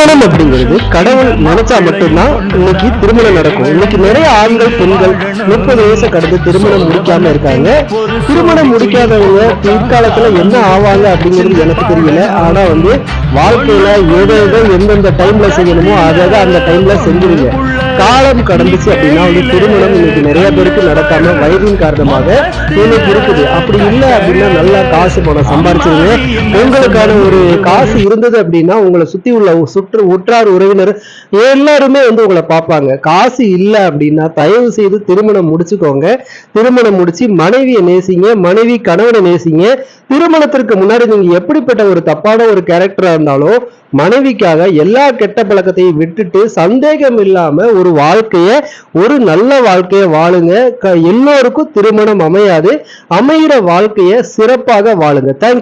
திருமணம் அப்படிங்கிறது கடவுள் நினைச்சா மட்டும்தான் இன்னைக்கு திருமணம் நடக்கும். இன்னைக்கு நிறைய ஆண்கள் பெண்கள் முப்பது வயசு கடந்து திருமணம் முடிக்காம இருக்காங்க. திருமணம் முடிக்காதவங்க பிற்காலத்துல என்ன ஆவாங்க அப்படிங்கிறது எனக்கு தெரியல. ஆனா வந்து வாழ்க்கையில ஏதோ எதை எந்தெந்த டைம்ல செய்யணுமோ அதை அந்த டைம்ல செஞ்சிருங்க. காலம் கடந்துச்சு அப்படின்னா வந்து திருமணம் இன்னைக்கு நிறைய பேருக்கு நடக்காம வயதின் காரணமாக இன்னைக்கு இருக்குது. அப்படி இல்லை அப்படின்னா நல்லா காசு பணம் சம்பாரிச்சிருங்க. உங்களுக்கான ஒரு காசு இருந்தது அப்படின்னா உங்களை சுத்தி உள்ள சுற்று உற்றார் உறவினர் எல்லாருமே வந்து உங்களை பார்ப்பாங்க. காசு இல்லை அப்படின்னா தயவு செய்து திருமணம் முடிச்சுக்கோங்க. திருமணம் முடிச்சு மனைவியை நேசிங்க. மனைவி கணவனை நேசிங்க. திருமணத்திற்கு முன்னாடி நீங்க எப்படிப்பட்ட ஒரு தப்பான ஒரு கேரக்டரா இருந்தாலும் மனைவிக்காக எல்லா கெட்ட பழக்கத்தையும் விட்டுட்டு சந்தேகம் இல்லாம ஒரு வாழ்க்கைய ஒரு நல்ல வாழ்க்கைய வாழுங்க. எல்லோருக்கும் திருமணம் அமையாது. அமையிற வாழ்க்கைய சிறப்பாக வாழுங்க. தேங்க்